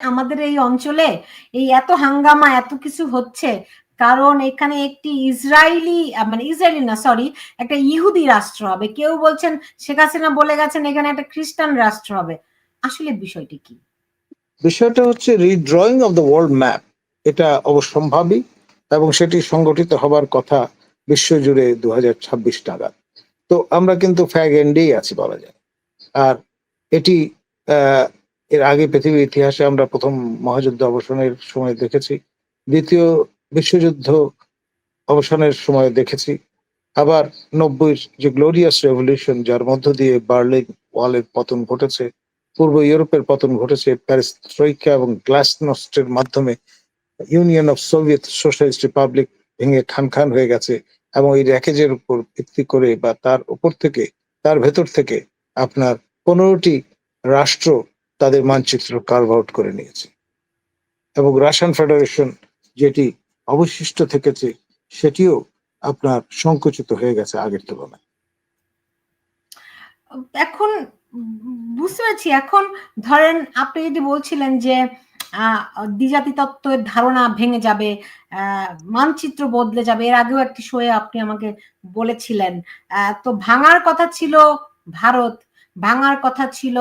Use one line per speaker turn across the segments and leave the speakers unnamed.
আমাদের এই অঞ্চলে এই এত হাঙ্গামা, এত কিছু হচ্ছে। কারণ এখানে একটি ইসরায়েলি মানে ইসরায়েলি না সরি একটা ইহুদি রাষ্ট্র হবে। কেউ বলছেন, শেখ হাসিনা বলে গেছেন, এখানে একটা খ্রিস্টান রাষ্ট্র হবে। আসলে বিষয়টি কি?
বিষয়টা হচ্ছে redrawing of the world map এটা অবশ্যম্ভাবী এবং সেটি সংগঠিত হবার কথা বিশ্বজুড়ে দু হাজার ছাব্বিশ নাগাদ। তো আমরা কিন্তু ফ্যাগ এন্ডেই আছি বলা যায়। আর এটি এর আগে পৃথিবীর ইতিহাসে আমরা প্রথম মহাযুদ্ধ অবসানের সময় দেখেছি। দ্বিতীয় বিশ্বযুদ্ধ অবসানের সময় দেখেছি। আবার নব্বইয়ের যে গ্লোরিয়াস রেভলিউশন যার মধ্য দিয়ে বার্লিন ওয়ালের পতন ঘটেছে, পূর্ব ইউরোপের পতন ঘটেছে প্যারিস ত্রৈকা এবং গ্লাসনস্টের মাধ্যমে union of Soviet socialist republic ভেঙে খান খান হয়ে গেছে এবং এই র্যাকেজের উপর ভিত্তি করে বা তার উপর থেকে, তার ভেতর থেকে আপনার পনেরোটি রাষ্ট্র তাদের মানচিত্র কার্ভ আউট করে নিয়েছে। এবং রাশিয়ান ফেডারেশন যেটি অবশিষ্ট থেকেছে, সেটিও আপনার সংকুচিত হয়ে গেছে আগের তুলনায়।
এখন বুঝতে পারছি, এখন ধরেন আপনি যদি বলছিলেন যে দ্বিজাতি তত্ত্বের ধারণা ভেঙে যাবে মানচিত্র বদলে যাবে, এর আগেও একটি শোয়ে আপনি আমাকে বলেছিলেন। তো ভাঙার কথা ছিল ভারত ভাঙার কথা ছিল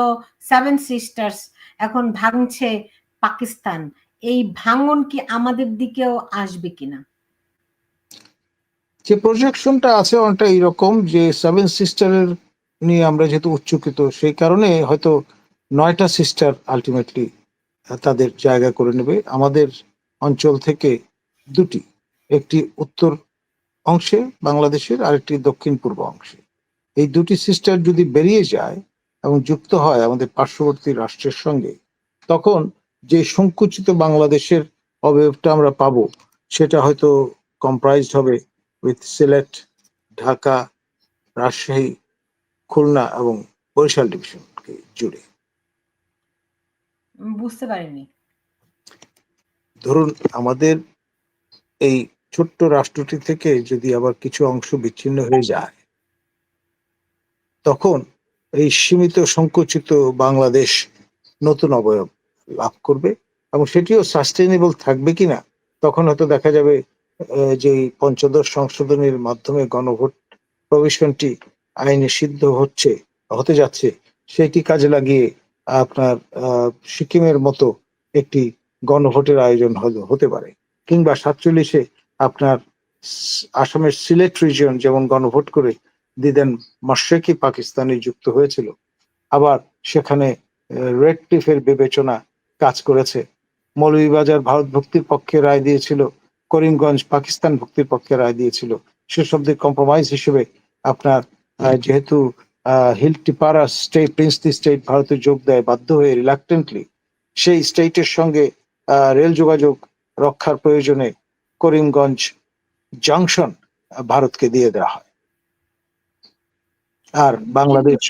সেভেন সিস্টার্স এখন ভাঙছে পাকিস্তান। এই ভাঙন কি আমাদের দিকেও আসবে কিনা?
যে প্রজেকশনটা আছে অনেকটা এইরকম যে সেভেন সিস্টারের নিয়ে আমরা যেহেতু উচ্চকিত, সেই কারণে হয়তো নয়টা সিস্টার আলটিমেটলি তাদের জায়গা করে নেবে। আমাদের অঞ্চল থেকে দুটি, একটি উত্তর অংশে বাংলাদেশের, আরেকটি দক্ষিণ পূর্ব অংশে। এই দুটি সিস্টার যদি বেরিয়ে যায় এবং যুক্ত হয় আমাদের পার্শ্ববর্তী রাষ্ট্রের সঙ্গে তখন যে সংকুচিত বাংলাদেশের অবয়বটা আমরা পাবো সেটা হয়তো কম্প্রাইজড হবে উইথ সিলেট ঢাকা রাজশাহী খুলনা এবং বরিশাল ডিভিশনকে জুড়ে।
বুঝতে পারিনি।
ধরুন আমাদের এই ছোট্ট রাষ্ট্রটি থেকে যদি আবার কিছু অংশ বিচ্ছিন্ন হয়ে যায় তখন এই সীমিত সংকুচিত বাংলাদেশ নতুন অবয়ব লাভ করবে এবং সেটিও সাস্টেনেবল থাকবে কিনা, তখন হয়তো দেখা যাবে যে পঞ্চদশ সংশোধনের মাধ্যমে গণভোট প্রবেশনটি আইনে সিদ্ধ হচ্ছে, হতে যাচ্ছে, সেটি কাজে লাগিয়ে আপনার সিকিমের মতো একটি গণভোটের আয়োজন হতে পারে। কিংবা সাতচল্লিশে আপনার আসামের সিলেট রিজিয়ন যেমন গণভোট করে দিদেন মাশরেকি পাকিস্তানে যুক্ত হয়েছিল। আবার সেখানে রেড ক্লিফের বিবেচনা কাজ করেছে। মৌলভীবাজার ভারত ভক্তির পক্ষে রায় দিয়েছিল, করিমগঞ্জ পাকিস্তান ভক্তির পক্ষে রায় দিয়েছিল। সেসব দিয়ে কম্প্রোমাইজ হিসেবে আপনার যেহেতু hill Tippera state, princely state ভারতে যোগ দেয় বাধ্য হয়ে রিলাক্টেন্টলি সেই স্টেটের সঙ্গে রেল যোগাযোগ রক্ষার প্রয়োজনে করিমগঞ্জ জাংশন ভারতকে দিয়ে দেওয়া হয়। আর বাংলাদেশ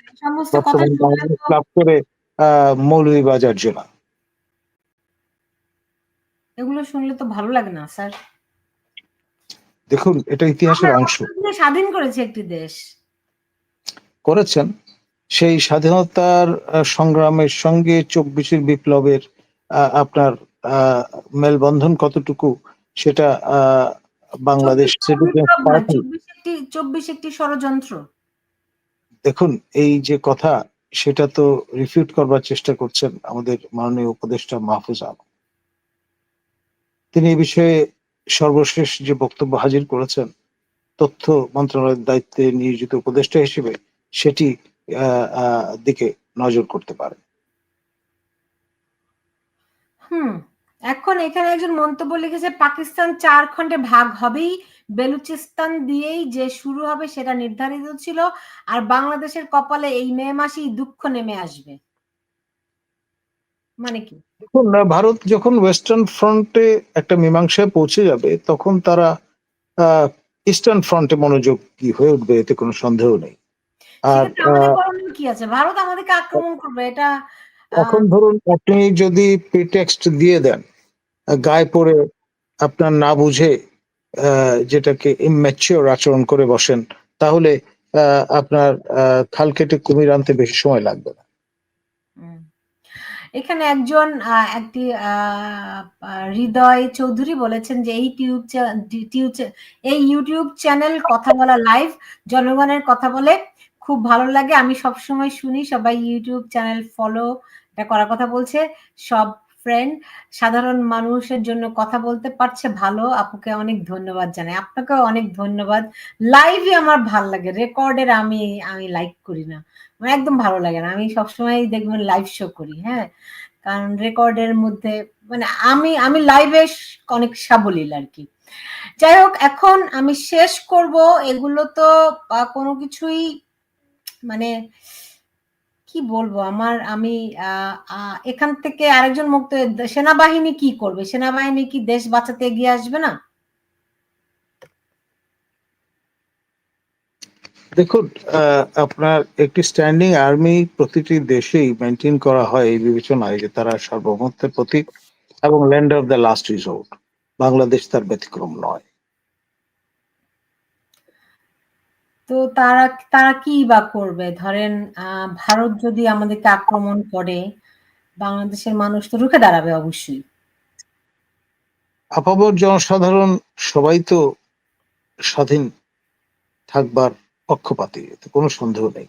বর্তমানে বাংলাদেশ লাভ করে আহ মৌলভীবাজার জেলা।
এগুলো শুনলে তো ভালো লাগে না স্যার।
দেখুন এটা ইতিহাসের অংশ।
স্বাধীন করেছে একটি দেশ।
করেছেন। সেই স্বাধীনতার সংগ্রামের সঙ্গে চব্বিশের বিপ্লবের আপনার আহ, মেলবন্ধন কতটুকু সেটা আহ, বাংলাদেশ
চব্বিশ একটি ষড়যন্ত্র।
দেখুন, এই যে কথা, সেটা তো রিফিউট করবার চেষ্টা করছেন আমাদের মাননীয় উপদেষ্টা মাহফুজ আলম। তিনি এই বিষয়ে সর্বশেষ যে বক্তব্য হাজির করেছেন, তথ্য মন্ত্রণালয়ের দায়িত্বে নিয়োজিত উপদেষ্টা হিসেবে, সেটি দিকে নজর করতে পারে
হুম, এখন এখানে একজন মন্তব্য লিখেছে, পাকিস্তান চার খণ্ডে ভাগ হবেই বেলুচিস্তান দিয়েই যে শুরু হবে সেটা নির্ধারিত ছিল আর বাংলাদেশের কপালে এই মে মাসেই দুঃখ নেমে আসবে। মানে কি?
দেখুন ভারত যখন ওয়েস্টার্ন ফ্রন্টে একটা মীমাংসায় পৌঁছে যাবে তখন তারা ইস্টার্ন ফ্রন্টে মনোযোগ কি হয়ে উঠবে এতে কোনো সন্দেহ নেই। আর
কি আছে? ভারত আমাদেরকে আক্রমণ করবে এটা
এখন ধরুন আপনি যদি প্রিটেক্সট দিয়ে দেন গায়ে পড়ে আপনার না বুঝে যেটাকে ইম্যাচিওর আচরণ করে বসেন, তাহলে আপনার খাল কেটে কুমির আনতে বেশি সময় লাগবে না।
এখানে একজন একটি হৃদয় চৌধুরী বলেছেন যে, এই টিউব এই ইউটিউব চ্যানেল কথা বলা লাইভ জনগণের কথা বলে খুব ভালো লাগে। আমি সব সময় শুনি, সবাই ইউটিউব চ্যানেল ফলো এটা করার কথা বলছে। সব ফ্রেন্ড সাধারণ মানুষের জন্য কথা বলতে পারছে ভালো, আপুকে অনেক ধন্যবাদ জানাই। আপনাকেও অনেক ধন্যবাদ। লাইভই আমার ভালো লাগে রেকর্ডের আমি আমি লাইক করি না। আমার একদম ভালো লাগে না। আমি সবসময় দেখবেন লাইভ শো করি হ্যাঁ? কারণ রেকর্ডের মধ্যে মানে আমি আমি লাইভে অনেক সাবলীল আর কি। যাই হোক, এখন আমি শেষ করব। এগুলো তো কোনো কিছুই মানে কি বলব? আমার, আমি এখান থেকে আরেকজন মুক্ত সেনাবাহিনী কি করবে? সেনাবাহিনী কি দেশ বাঁচাতে এগিয়ে আসবে না?
দেখুন আপনার একটি স্ট্যান্ডিং আর্মি প্রতিটি দেশেই মেনটেন করা হয় এই বিবেচনায় যে তারা সার্বভৌমত্বের প্রতীক এবং land of the last resort Bangladesh তার ব্যতিক্রম নয়।
তো তারা তারা কি বা করবে? ধরেন ভারত যদি আমাদেরকে আক্রমণ করে, বাংলাদেশের মানুষ তো রুখে দাঁড়াবে অবশ্যই।
আপামর জনসাধারণ সবাই তো স্বাধীন থাকবার পক্ষপাতী কোনো সন্দেহ নেই।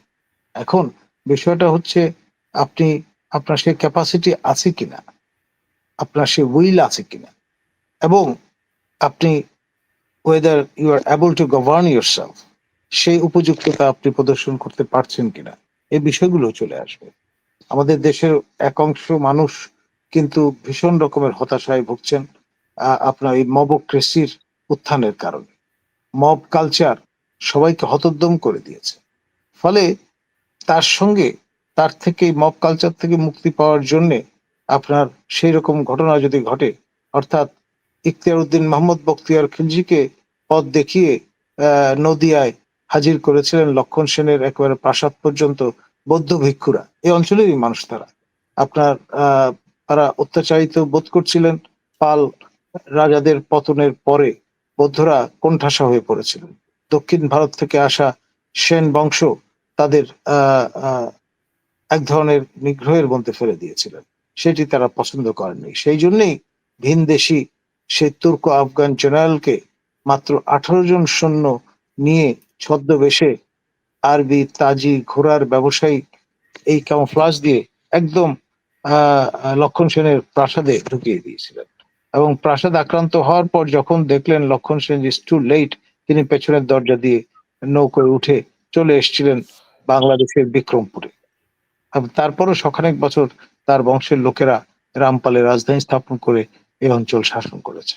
এখন বিষয়টা হচ্ছে, আপনি, আপনার সেই ক্যাপাসিটি আছে কিনা? আপনার সে উইল আছে কিনা? এবং আপনি whether you are able to govern yourself সেই উপযুক্ততা আপনি প্রদর্শন করতে পারছেন কিনা? এই বিষয়গুলো চলে আসবে। আমাদের দেশের এক অংশ মানুষ কিন্তু ভীষণ রকমের হতাশায় ভুগছেন আপনার এই মবক্রেসির উত্থানের কারণে। মব কালচার সবাইকে হতোদ্যম করে দিয়েছে। ফলে তার সঙ্গে তার থেকে মব কালচার থেকে মুক্তি পাওয়ার জন্য আপনার সেই রকম ঘটনা যদি ঘটে, অর্থাৎ ইখতিয়ার উদ্দিন মোহাম্মদ বখতিয়ার খিলজিকে পথ দেখিয়ে নদিয়ায় হাজির করেছিলেন লক্ষণ সেনের একেবারে প্রাসাদ পর্যন্ত বৌদ্ধ ভিক্ষুরা। এই অঞ্চলেরই মানুষ তারা। আপনার তারা অত্যাচারিত বোধ করছিলেন পাল রাজাদের পতনের পরে বৌদ্ধরা কোণঠাসা হয়ে পড়েছিলেন। দক্ষিণ ভারত থেকে আসা সেন বংশ তাদের এক ধরনের নিগ্রহের মধ্যে ফেলে দিয়েছিলেন। সেটি তারা পছন্দ করেননি। সেই জন্যই ভিনদেশি সেই তুর্ক আফগান জেনারেলকে মাত্র আঠারো জন সৈন্য নিয়ে ছদ্মবেশে আরবি, তাজি, ঘোড়ার ব্যবসায়ী এই ক্যামোফ্লাজ দিয়ে একদম লক্ষণ সেনের প্রাসাদে ঢুকিয়ে দিয়েছিলেন। এবং প্রাসাদ আক্রান্ত হওয়ার পর যখন দেখলেন লক্ষণ সেন ইজ টু লেট তিনি পেছনের দরজা দিয়ে নৌকোয় উঠে চলে এসেছিলেন বাংলাদেশের বিক্রমপুরে। তারপরও সখানেক বছর তার বংশের লোকেরা রামপালের রাজধানী স্থাপন করে এই অঞ্চল শাসন করেছে।